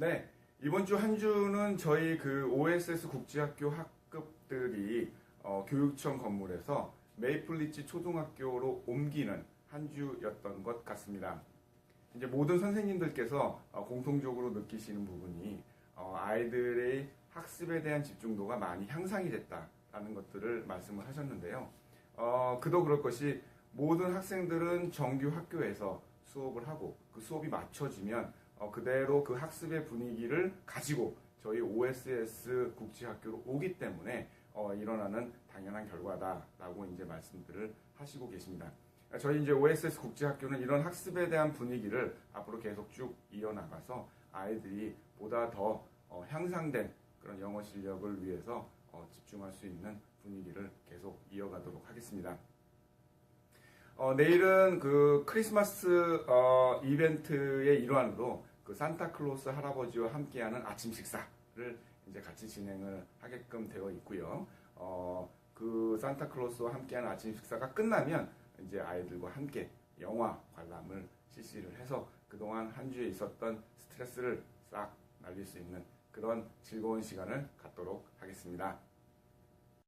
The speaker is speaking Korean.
네, 이번 주 한 주는 저희 그 OSS 국제학교 학급들이 어, 교육청 건물에서 메이플리치 초등학교로 옮기는 한 주였던 것 같습니다. 이제 모든 선생님들께서 어, 공통적으로 느끼시는 부분이 어, 아이들의 학습에 대한 집중도가 많이 향상이 됐다라는 것들을 말씀을 하셨는데요. 어, 그도 그럴 것이 모든 학생들은 정규 학교에서 수업을 하고 그 수업이 맞춰지면 어, 그대로 그 학습의 분위기를 가지고 저희 OSS 국제학교로 오기 때문에 어, 일어나는 당연한 결과다라고 이제 말씀들을 하시고 계십니다. 저희 이제 OSS 국제학교는 이런 학습에 대한 분위기를 앞으로 계속 쭉 이어나가서 아이들이 보다 더 어, 향상된 그런 영어 실력을 위해서 어, 집중할 수 있는 분위기를 계속 이어가도록 하겠습니다. 어, 내일은 그 크리스마스 어, 이벤트의 일환으로 그 산타클로스 할아버지와 함께하는 아침 식사를 이제 같이 진행을 하게끔 되어 있고요. 어, 그 산타클로스와 함께하는 아침 식사가 끝나면 이제 아이들과 함께 영화 관람을 실시를 해서 그동안 한 주에 있었던 스트레스를 싹 날릴 수 있는 그런 즐거운 시간을 갖도록 하겠습니다.